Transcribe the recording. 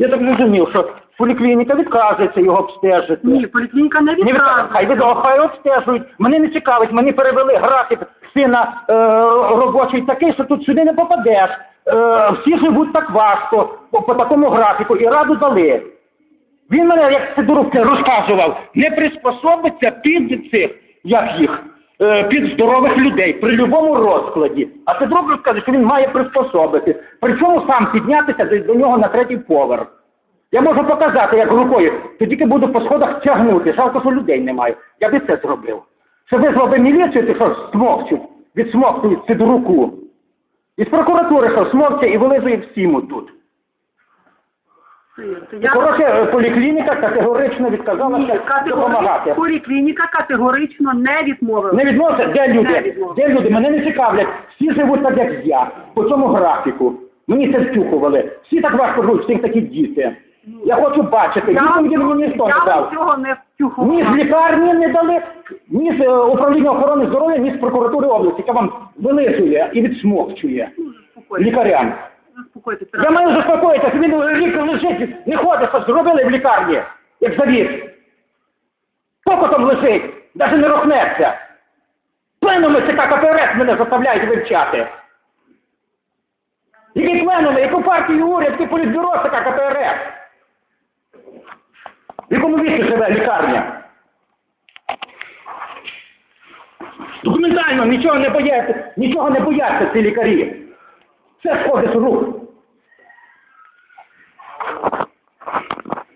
Я так зрозумів, що поліклініка відказується його обстежити. Ні, поліклініка не Не. Хай відказує. від- хай обстежують. Мене не цікавить, мені перевели графік сина е, робочий такий, що тут сюди не попадеш. Е, всі живуть так важко, по, по такому графіку, і раду дали. Він мене, як це Сидорук розказував, не приспособиться під цих, як їх, під здорових людей при будь-якому розкладі. А Сидорук розказує, що він має приспособити. Причому сам піднятися до, нього на третій поверх. Я можу показати, як рукою, то тільки буду по сходах тягнути. Жалко, що людей немає. Я би це зробив. Що визвав би міліцію, ти що смокчуть, відсмоктують Сидоруку. Із прокуратури, що смокче і вилизує всім тут. Я... Коротше, поліклініка категорично Ні, відказалася допомагати. поліклініка категорично не відмовила. Не відноситься, де люди? Де люди? Мене не цікавлять. Всі живуть так, як я, по цьому графіку. Мені це втюхували. Всі так важко живуть, всіх такі діти. Я хочу бачити. Я вам, Відповіді мені ніхто не я дав. цього не Ні з лікарні не дали, ні з е, управління охорони здоров'я, ні з прокуратури області, яка вам вилизує і відсмокчує лікарям. Заспокойтесь. Я маю заспокоїтися, він рік лежить, не ходить, що зробили в лікарні, як завіс. Покотом лежить, навіть не рухнеться. Пленуми ЦК КПРС мене заставляють вивчати. Які пленуми, яку партію уряд, яке політбюро ЦК КПРС? В якому місці живе лікарня? Документально нічого не бояться, нічого не бояться ці лікарі. Все сходить з рук.